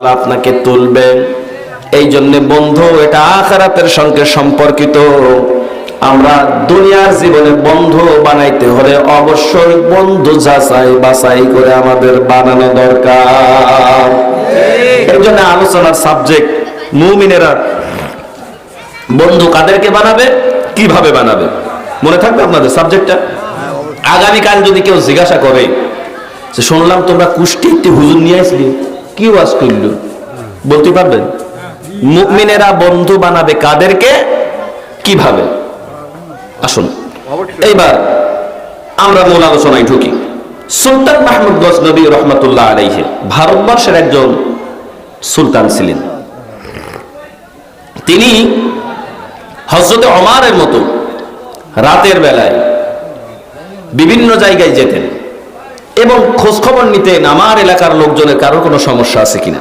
আপনাকে তুলবে। এই জন্য বন্ধু, এটা আখারাতের সঙ্গে সম্পর্কিত। আমরা দুনিয়ার জীবনে বন্ধু বানাইতে হলে অবশ্যই বন্ধু যাচাই বাছাই করে আমাদের বানানো দরকার। এই জন্য আলোচনার সাবজেক্ট মুমিনেরা বন্ধু কাদেরকে বানাবে, কীভাবে বানাবে? মনে থাকবে আপনাদের সাবজেক্টটা আগামীকাল যদি কেউ জিজ্ঞাসা করে শুনলাম তোমরা কুষ্টি একটি হুজুর নিয়ে আসলি। কি ওয়াজ করল? বলতে পারবেন? মুকমিনেরা বন্ধু বানাবে কাদেরকে? কীভাবে? আসুন। এইবার আমরা মূল আলোচনায় ঢুকি। সুলতান মাহমুদ গজনবী রহমতুল্লাহ আলাইহে, ভারতবর্ষের একজন সুলতান ছিলেন। তিনি হজরতে অমারের মতো রাতের বেলায় বিভিন্ন জায়গায় যেতেন। এবং খোঁজ খবর নিতেন আমার এলাকার লোকজনের কারও কোনো সমস্যা আছে কিনা?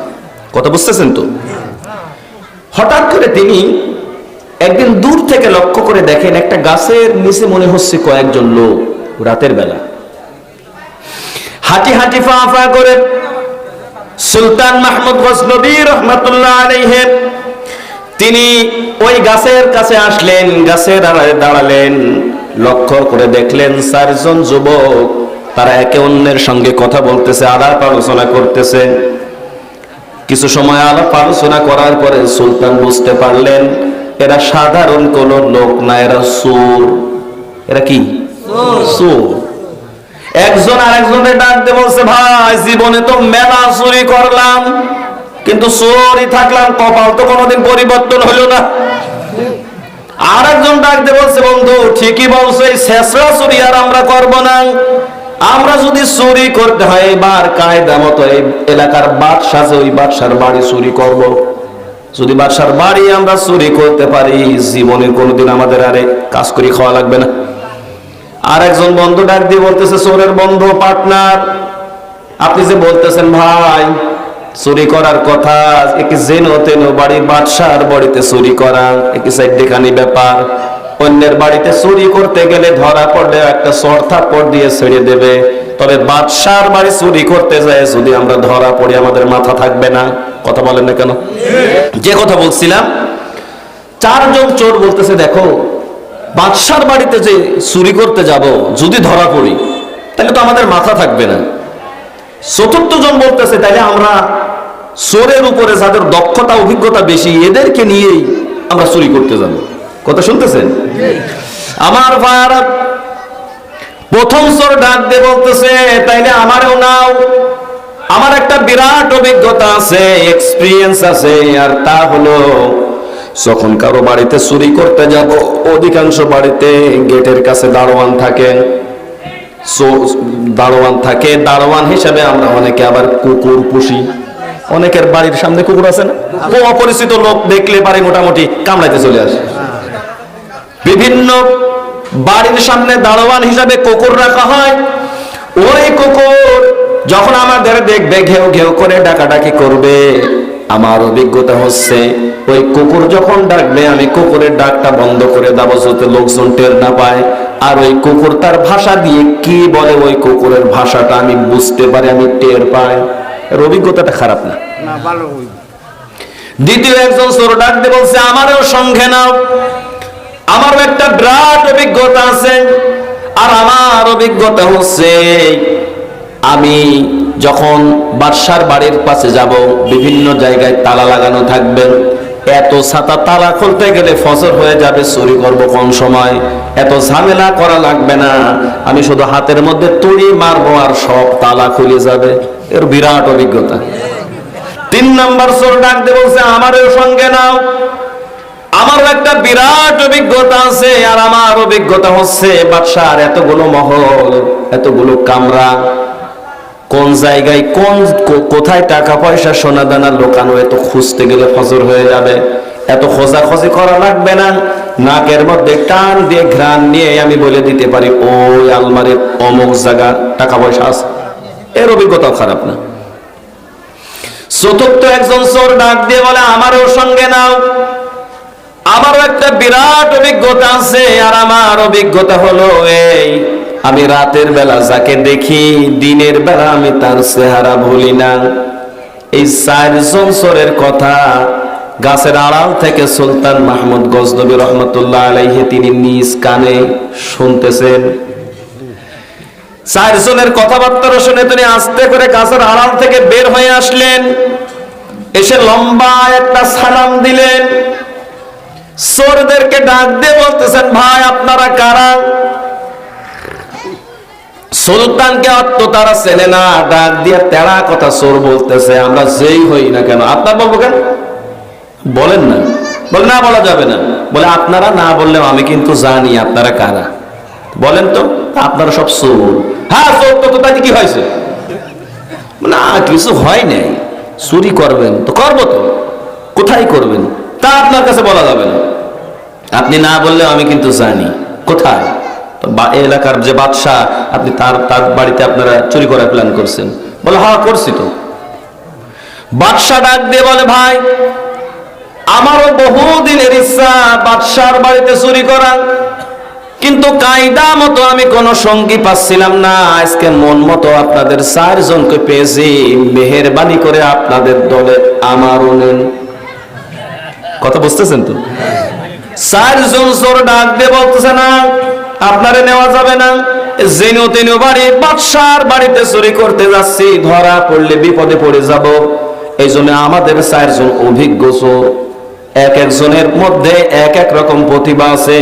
কথা বুঝতেছেন তো? হঠাৎ করে তিনি একদিন দূর থেকে লক্ষ্য করে দেখেন একটা গাছের নিচে মনে হচ্ছে কয়েকজন লোক রাতের বেলা। হাঁটি হাঁটি ফা ফা করে সুলতান মাহমুদ গজনবী রহমতুল্লাহ আলাইহে তিনি ওই গাছের কাছে আসলেন গাছের দাঁড়ালেন, লক্ষ্য করে দেখলেন চারজন যুবক তারা একে অন্যের সঙ্গে কথা বলতেছে, আলাপ আলোচনা করতেছে। কিছু সময় আলাপ আলোচনা করার পরে সুলতান বুঝতে পারলেন, এরা সাধারণ কোন লোক না, এরা সুর এরা কি? একজন আরেকজনের ডাক দিয়ে বলছে, ভাই, জীবনে তো মেলা চুরি করলাম, কিন্তু চোরই থাকলাম, কপাল তো কোনোদিন পরিবর্তন হলো না। আর একজন ডাক দিয়ে বলছে, বন্ধু, ঠিকই বলছো শেষরা চুরি আর আমরা করব না। আমরা যদি চুরি করতে হয়, এবার কায়দা মতো এই এলাকার বাদশাহ যে ওই বাদশার বাড়ি চুরি করব। যদি বাদশার বাড়ি আমরা চুরি করতে পারি, জীবনে কোনোদিন আমাদের আরে কাজ করে খাওয়া লাগবে না আর একজন বন্ধু ডাক দিয়ে বলতেছে চোরের বন্ধু, পার্টনার, আপনি যে বলতেছেন, ভাই, চুরি করার কথা, একে জেনো তেন বাড়ির বাদশার বাড়িতে চুরি করা, একে সাইড দেখানি ব্যাপার অন্যের বাড়িতে চুরি করতে গেলে ধরা পড়লে একটা সর্থাপড় দিয়ে ছেড়ে দেবে। তবে বাদশার বাড়ি চুরি করতে যায়, যদি আমরা ধরা পড়ি, আমাদের মাথা থাকবে না। কথা বলেন না কেন? যে কথা বলছিলাম, চারজন চোর বলতেছে, দেখো, বাদশার বাড়িতে যে চুরি করতে যাব, যদি ধরা পড়ি, তাহলে তো আমাদের মাথা থাকবে না। চতুর্থ জন বলতেছে, তাহলে আমরা চোরের উপরে যাদের দক্ষতা, অভিজ্ঞতা বেশি, এদেরকে নিয়েই আমরা চুরি করতে যাব। কথা শুনতেছেন? আমার ভাইয়ারা প্রথম চোর ডাক দিয়ে বলতেছে, তাইলে আমারও নাও। আমার একটা বিরাট অভিজ্ঞতা আছে এক্সপিরিয়েন্স আছে, আর তা হলো যখন কারও বাড়িতে চুরি করতে যাব, অধিকাংশ বাড়িতে গেটের কাছে দারোয়ান থাকে দারোয়ান থাকে, দারোয়ান হিসাবে আমরা অনেকে আবার কুকুর পুষি। অনেকের বাড়ির সামনে কুকুর আছে না? অপরিচিত লোক দেখলে বাড়ি মোটামুটি কামড়াইতে চলে আসে। বিভিন্ন বাড়ির সামনে দারোয়ান হিসাবে কুকুর রাখা হয়। ওই কুকুর যখন আমাদের দেখবে ঘেউ ঘেউ করে ডাকাডাকি করবে আমার অভিজ্ঞতা হচ্ছে ওই কুকুর যখন ডাকবে আমি কুকুরের ডাকটা বন্ধ করে দেবো যাতে লোকজন টের না পায়। আর ওই কুকুর তার ভাষা দিয়ে কি বলে ওই কুকুরের ভাষাটা আমি বুঝতে পারি আমি টের পাই। এর অভিজ্ঞতাটা খারাপ না। ভালো দ্বিতীয় একজন চোর ডাকতে বলছে আমারও সঙ্গে নাও। বিরাট অভিজ্ঞতা আছে, আর আমার অভিজ্ঞতা হচ্ছে, আমি যখন বাদশার বাড়ির পাশে যাব, বিভিন্ন জায়গায় তালা লাগানো থাকবে, এত ছাতা তালা খুলতে গেলে ফসল হয়ে যাবে, চুরি করব কোন সময়? এত ঝামেলা করা লাগবে না, আমি শুধু হাতের মধ্যে তুড়ি মারবো আর সব তালা খুলে যাবে। এর বিরাট অভিজ্ঞতা। তিন নাম্বার চোর ডাক দিয়ে বলছে, আমারও সঙ্গে নাও। আমার একটা বিরাট অভিজ্ঞতা আছে, আর আমার অভিজ্ঞতা হচ্ছে বাদশার এতগুলো মহল, এতগুলো কামরা। কোন জায়গায় কোন কোথায় টাকা পয়সা, সোনা দানা লোকানো, এত খুঁজতে গেলে ফজর হয়ে যাবে। এত খোঁজাখুঁজি করা লাগবে না। নাকের মধ্যে টান দিয়ে ঘ্রাণ নিয়ে আমি বলে দিতে পারি, ওই আলমারির অমুক জায়গা টাকা পয়সা আছে। এর অভিজ্ঞতাও খারাপ না। চতুর্থ একজন চোর ডাক দিয়ে বলে, আমারও সঙ্গে নাও। আমারও একটা বিরাট অভিজ্ঞতা আছে, আর আমার অভিজ্ঞতা হলো এই, আমি রাতের বেলা যাকে দেখি, দিনের বেলা আমি তার চেহারা ভুলি না। এই চারজন চোরের কথা গাছের আড়াল থেকে সুলতান মাহমুদ গজনবী রহমতুল্লাহ আলাইহে তিনি নিজ কানে শুনতেছেন। চারজনের কথাবার্তা শুনে তিনি আস্তে করে গাছের আড়াল থেকে বের হয়ে আসলেন, এসে লম্বা একটা সালাম দিলেন। চোরদেরকে ডাক দিয়ে বলতেছেন, ভাই, আপনারা কারা? সুলতানকে অত তারা চেনে না, ডাক দিয়ে তেড়া কথা চোর বলতেছে, আমরা যেই হই না কেন? আপনার বলব কেন? বলেন না। বলে, না বলা যাবে না। বলে, আপনারা না বললেও আমি কিন্তু জানি আপনারা কারা। বলেন তো আপনারা সব চোর হ্যাঁ চোর তো তো তাতে কি হয়েছে? না, কিছু হয় নাই। চুরি করবেন তো, করব তো। কোথায় করবেন? তা আপনার কাছে বলা যাবে না। আপনি না বললে আমি কিন্তু জানি। কোথায়? এলাকার যে বাদশাহ, আপনি তার তার বাড়িতে আপনারা চুরি করার প্ল্যান করছেন। বলে হা করছি তো। বাদশাহ ডাক দিয়ে বলে, ভাই, আমারও বহুদিনের ইচ্ছা বাদশার বাড়িতে চুরি করা। কিন্তু কায়দা মতো আমি কোনো সঙ্গী পাচ্ছিলাম না। আজকে মন মতো আপনাদের চারজনকে পেয়েছি। মেহেরবানি করে আপনাদের দলে আমারও নেন কথা বুঝতেছেন তো? চারজন চোর ডাক দিয়ে বলতেছে না, আপনারে নেওয়া যাবে না। জেনু তেনু বাড়ি, বাদশার বাড়িতে চুরি করতে যাচ্ছি, ধরা পড়লে বিপদে পড়ে যাব। এই জন্য আমাদের চারজন অভিজ্ঞ চোর। এক একজনের মধ্যে এক এক রকম প্রতিভা আছে।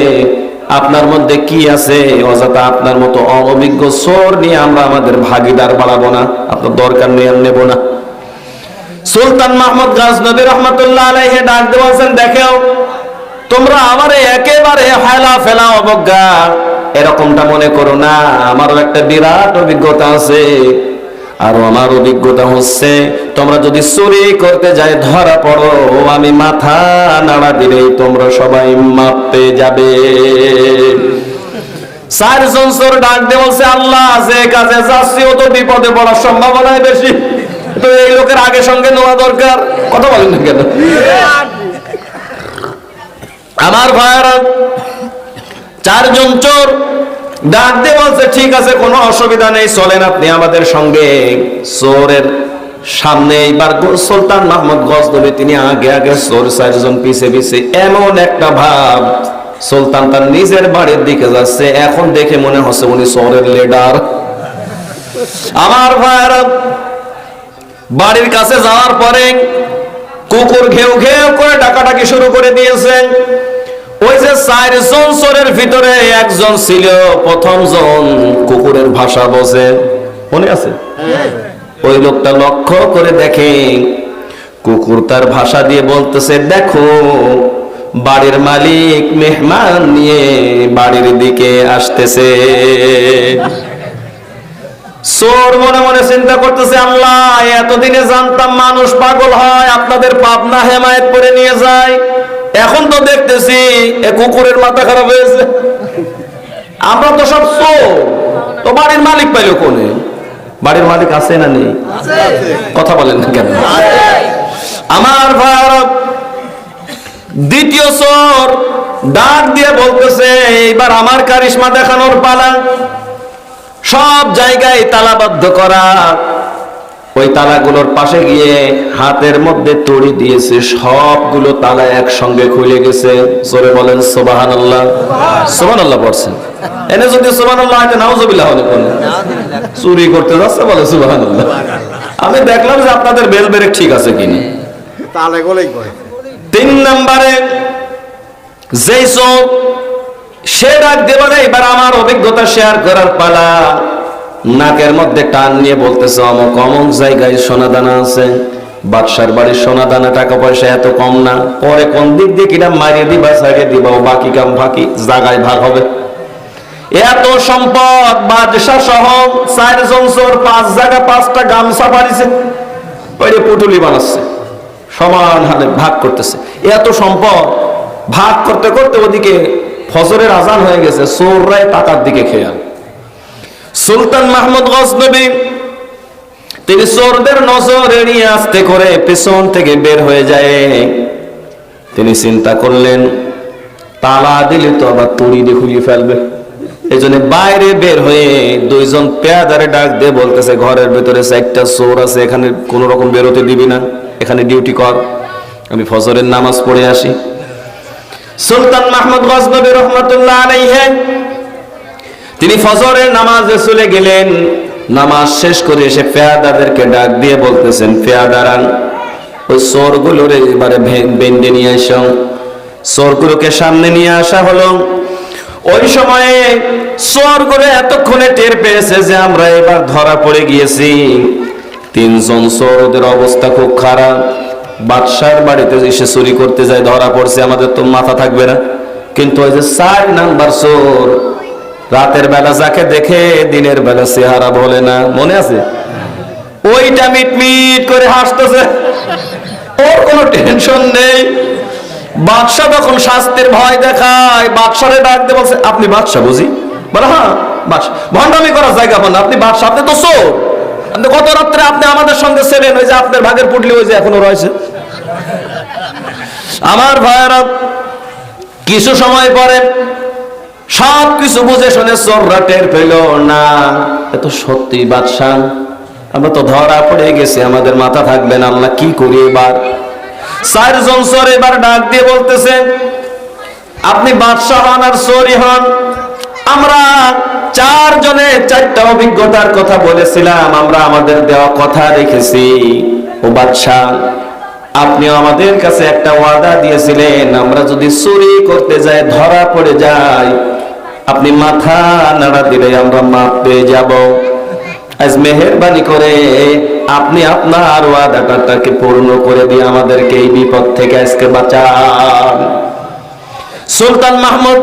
আপনার মধ্যে কি আছে? অযথা আপনার মতো অনভিজ্ঞ চোর নিয়ে আমরা আমাদের ভাগিদার বাড়াবো না। আপনার দরকার নিয়ে নেব না। সুলতান মাহমুদ গাজনবী রহমতুল্লাহ আলাইহি ডাক দেওয়াছেন দেখেও, তোমরা আমারে একেবারে হেলা ফেলা অবজ্ঞা। এরকমটা মনে করো না, আমারও একটা বিরাট অভিজ্ঞতা আছে। আর আমার অভিজ্ঞতা হচ্ছে, তোমরা যদি চুরি করতে যাই, ধরা পড়ো, আমি মাথা নাড়া দিলেই তোমরা সবাই মাপতে যাবে। চারজন চোর ডাক দিয়ে বলছে, আল্লাহ, যে কাজে যাচ্ছি ও তো বিপদে পড়ার সম্ভাবনাই বেশি। তো এই লোকের আগে সঙ্গে নেওয়া দরকার। কথা বলেন না কেন? আমার ভাইয়ারা, চারজন চোর ডাক দিয়ে বলছে, ঠিক আছে, কোনো অসুবিধা নেই, চলেন আপনি আমাদের সঙ্গে। চোরের সামনে এইবার সুলতান মাহমুদ গজনবী, তিনি আগে আগে চোর চারজন পিছে পিছে, এমন একটা ভাব। সুলতান তার নিজের বাড়ির দিকে যাচ্ছে, এখন দেখে মনে হচ্ছে উনি চোরের লিডার আমার ভাইয়ারা বাড়ির কাছে যাওয়ার পরে কুকুর ঘেউ ঘেউ করে ডাকাডাকি শুরু করে দিয়েছে। ওই যে চারজন চোরের ভিতরে একজন ছিল, প্রথম জন কুকুরের ভাষা বোঝে। মনে আছে? ওই লোকটা লক্ষ্য করে দেখে কুকুর তার ভাষা দিয়ে বলতেছে, দেখো, বাড়ির মালিক মেহমান নিয়ে বাড়ির দিকে আসতেছে। চোর মনে মনে চিন্তা করতেছে, আল্লাহ, এতদিনে জানতাম মানুষ পাগল হয়, আপনাদের পাবনা হেমায়েত করে নিয়ে যায়। এখন তো দেখতেছি, এ কুকুরের মাথা খারাপ হয়েছে। আমরা তো সব চোর। তো বাড়ির মালিক পাইল কোনে? বাড়ির মালিক আছে না নেই? কথা বলেন না কেন? আমার ভারত, দ্বিতীয় চোর, ডাক দিয়ে বলতেছে, এইবার আমার কারিশমা দেখানোর পালা। সব জায়গায় তালাবদ্ধ করা। ওই তালাগুলোর পাশে গিয়ে হাতের মধ্যে তড়ি দিয়েছে সবগুলো তালা একসঙ্গে খুলে গেছে। জোরে বলেন সোবাহান আল্লাহ সোবান আল্লাহ পড়ছেন এনে যদি সোবান আল্লাহ হয় নাউজবিল্লাহ হলে কোন? চুরি করতে যাচ্ছে বলে সোবাহান আল্লাহ আমি দেখলাম যে আপনাদের বেল বেরেক ঠিক আছে কিনা। তালে গলেই তিন নম্বরে যেই চোখ সে ডাক দেবে এবার আমার অভিজ্ঞতা শেয়ার করার পালা। নাকের মধ্যে টান নিয়ে বলতেছে অমুক অমুক জায়গায় সোনা দানা আছে। বাদশার বাড়ির সোনা দানা টাকা পয়সা এত কম না। পরে কোন দিক দিয়ে কিনা মারিয়ে দিবা সারিয়ে দিবা বাকি কাম বাকি জায়গায় ভাগ হবে। এত সম্পদ, বাদশাহ সহ চারজন চোর, পাঁচ জায়গা, পাঁচটা গামছা পারিছে ওই পুটুলি বানাচ্ছে। সমান হালে ভাগ করতেছে। এত সম্পদ, ভাগ করতে করতে ওদিকে ফজরের আজান হয়ে গেছে চোররাই টাকার দিকে খেয়াল। সুলতান মাহমুদ গজনবী তিনি চোরদের নজর এড়িয়ে আসতে করে পেছন থেকে বের হয়ে যায়। তিনি চিন্তা করলেন, তালা দিলে তো আবার তুড়ি দিয়ে খুলিয়ে ফেলবে। এই জন্য বাইরে বের হয়ে দুইজন পেয়াদারে ডাক দিয়ে বলতেছে, ঘরের ভেতরে একটা চোর আছে, এখানে কোন রকম বেরোতে দিবি না। এখানে ডিউটি কর। আমি ফজরের নামাজ পড়ে আসি। সুলতান মাহমুদ গজনবী রহমতুল্লাহ আলাইহে। তিনি ফজরের নামাজে চলে গেলেন। নামাজ শেষ করে এসে পেয়াদাদেরকে ডাক দিয়ে বলতেছেন, পেয়াদারান, ওই চোরগুলোর এবারে বেঁধে নিয়ে এসো চোরগুলোকে সামনে নিয়ে আসা হলো। ওই সময়ে চোরগুলো এতক্ষণে টের পেয়েছে যে আমরা এবার ধরা পড়ে গিয়েছি। তিনজন চোর ওদের অবস্থা খুব খারাপ। বাদশার বাড়িতে এসে চুরি করতে যায়, ধরা পড়ছে, আমাদের তো মাথা থাকবে না। কিন্তু ওই যে চার নাম্বার চোর, রাতের বেলা যাকে দেখে দিনের বেলা চেহারা বলে না। মনে আছে? ওইটা মিট মিট করে হাসতেছে। ওর কোনো টেনশন নেই। বাদশাহ তখন শাস্তির ভয় দেখায় বাদশারে ডাক দিয়ে বলছে, আপনি বাদশাহ বুঝি? বলে হ্যাঁ বাদশাহ। ভণ্ডামি করার জায়গা পান আপনি বাদশাহ, আপনি তো চোর। গত রাত্রে আপনি আমাদের সঙ্গে ছিলেন, ওই যে আপনার ভাগের পুটলি ওই যে এখনও রয়েছে। আমার ভাইয়েরা, কিছু সময় পরে সব কিছু বুঝে শুনে চোররা টের পেল না। এত সত্যি বাদশাহ, আমরা তো ধরা পড়ে গেছি, আমাদের মাথা থাকবে না আল্লাহ কি করি এবার? চারজন চোর এবার ডাক দিয়ে বলতেছে, আপনি বাদশাহ হন আর হন। আমরা চারজনে চারটা অভিজ্ঞতার কথা বলেছিলাম, আমরা আমাদের দেওয়া কথা রেখেছি। ও বাদশাহ আপনিও আমাদের কাছে একটা ওয়াদা দিয়েছিলেন, আমরা যদি চুরি করতে যাই, ধরা পড়ে যাই, আপনি মাথা নাড়া দিলে আমরা মাপ পেয়ে যাব। আজ মেহেরবানি করে আপনি আপনার ওয়াদাটাকে পূর্ণ করে দিয়ে আমাদেরকে এই বিপদ থেকে আজকে বাঁচান। সুলতান মাহমুদ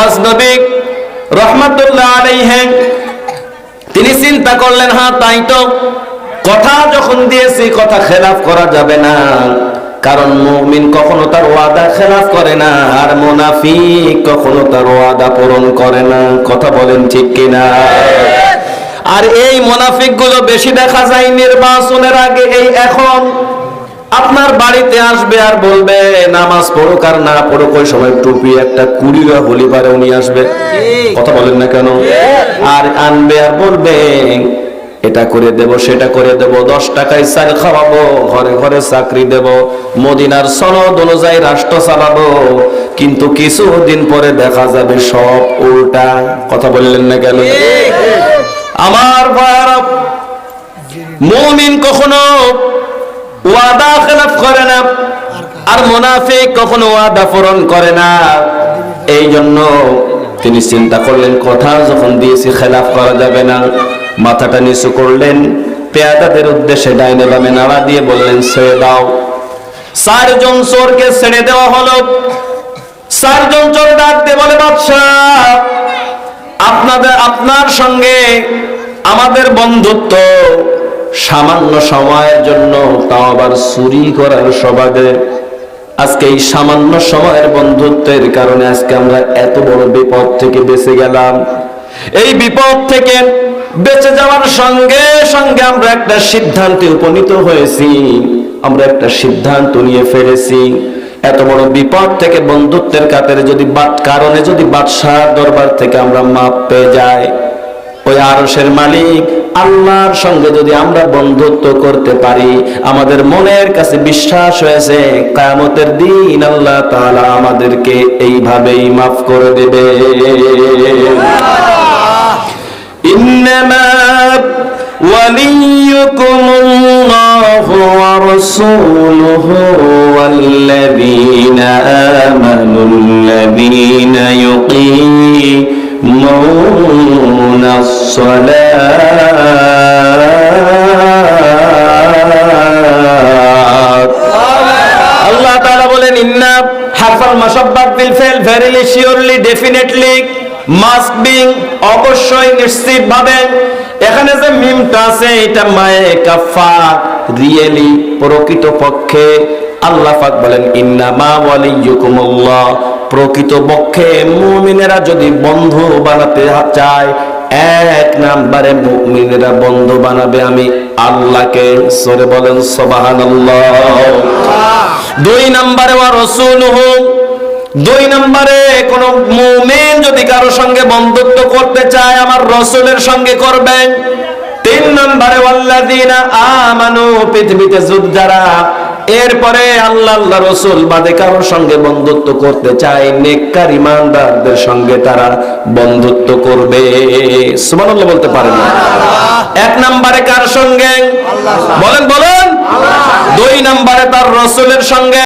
অজনবী রহমতুল্লাহ আলাইহে। তিনি চিন্তা করলেন হ্যাঁ তাই তো। কথা যখন দিয়েছি, কথা খেলাফ করা যাবে না। কারণ মুমিন কখনো তার ওয়াদা খেলাফ করে না, আর মুনাফিক কখনো তার ওয়াদা পূরণ করে না। কথা বলেন ঠিক কিনা? আর এই মুনাফিকগুলো বেশি দেখা যায় নির্বাচনের আগে, এই এখন। আপনার বাড়িতে আসবে আর বলবে নামাজ পড়ুক আর না পড়ুক ওই সময় টুপি একটা কুড়িরা হলি পারে উনি আসবে। কথা বলেন না কেন? আর আনবে আর বলবে এটা করে দেব সেটা করে দেব দশ টাকায় চাল খাওয়াবো ঘরে ঘরে চাকরি দেব মদিনার সনদ অনুযায়ী রাষ্ট্র চালাবো। কিন্তু কিছুদিন পরে দেখা যাবে সব উল্টা। কথা বললেন না কেন? আমার মুমিন কখনো ওয়াদা খেলাফ করে না। আর মুনাফিক কখনো ওয়াদা পূরণ করে না। এই জন্য তিনি চিন্তা করলেন, কথা যখন দিয়েছি, খেলাফ করা যাবে না। মাথাটা নিচু করলেন, পেয়াদাদের উদ্দেশ্যে ডাইনে বামে নাড়া দিয়ে বললেন, ছেড়ে দাও। চারজন চোরকে ছেড়ে দেওয়া হলো। চারজন চোর ডাক দিয়ে বলে, বাদশাহ, আপনাদের, আপনার সঙ্গে আমাদের বন্ধুত্ব সামান্য সময়ের জন্য তাও আবার চুরি করার সবাদে আজকে এই সামান্য সময়ের বন্ধুত্বের কারণে আজকে আমরা এত বড় বিপদ থেকে বেঁচে গেলাম। এই বিপদ থেকে বেঁচে যাওয়ার সঙ্গে সঙ্গে আমরা একটা সিদ্ধান্তে উপনীত হয়েছি। আমরা একটা সিদ্ধান্ত নিয়ে ফেলেছি। এত বড় বিপদ থেকে বন্ধুত্বের কাতারে যদি কারণে যদি বাদশাহ দরবার থেকে আমরা মাপ পেয়ে যাই ওই আরসের মালিক আল্লাহর সঙ্গে যদি আমরা বন্ধুত্ব করতে পারি আমাদের মনের কাছে বিশ্বাস হয়েছে কায়ামতের দিন আল্লাহ তাআলা আমাদেরকে এইভাবেই মাফ করে দেবে إنما وليكم الله ورسوله والذين آمنوا الذين يقيمون الصلاة আল্লাহ তাআলা বলেন ইন্না হারফাল মাসাব্বাত বিল fail verily surely definitely must being অবশ্যই নিশ্চিত ভাবে এখানে যে মিমটা আছে এটা মায়ে কাফা রিয়েলি প্রকৃত পক্ষে আল্লাহ পাক বলেন ইন্না মা ওয়ালিয়ুকুমুল্লাহ প্রকৃত পক্ষে মুমিনেরা যদি বন্ধু বানাতে চায়, এক নাম্বারে মুমিনেরা বন্ধু বানাবে আমি আল্লাহকে সরে বলেন, সুবহানাল্লাহ। দুই নম্বরে, ওয়া রাসূলুহু। দুই নম্বরে, কোন মুমিন যদি কারও সঙ্গে বন্ধুত্ব করতে চায়, আমার রসুলের সঙ্গে করবেন তিন নম্বরে, ওয়াল্লাযীনা আমানু, পৃথিবীতে যুগ যারা এরপরে আল্লাহ আল্লাহ রসুল বাদে কারোর সঙ্গে বন্ধুত্ব করতে চায় নেককার ইমানদারদের সঙ্গে তারা বন্ধুত্ব করবে। সুবহানাল্লাহ বলতে পারেন না। এক নম্বরে কার সঙ্গে? বলেন বলেন। দুই নম্বরে তার রসুলের সঙ্গে।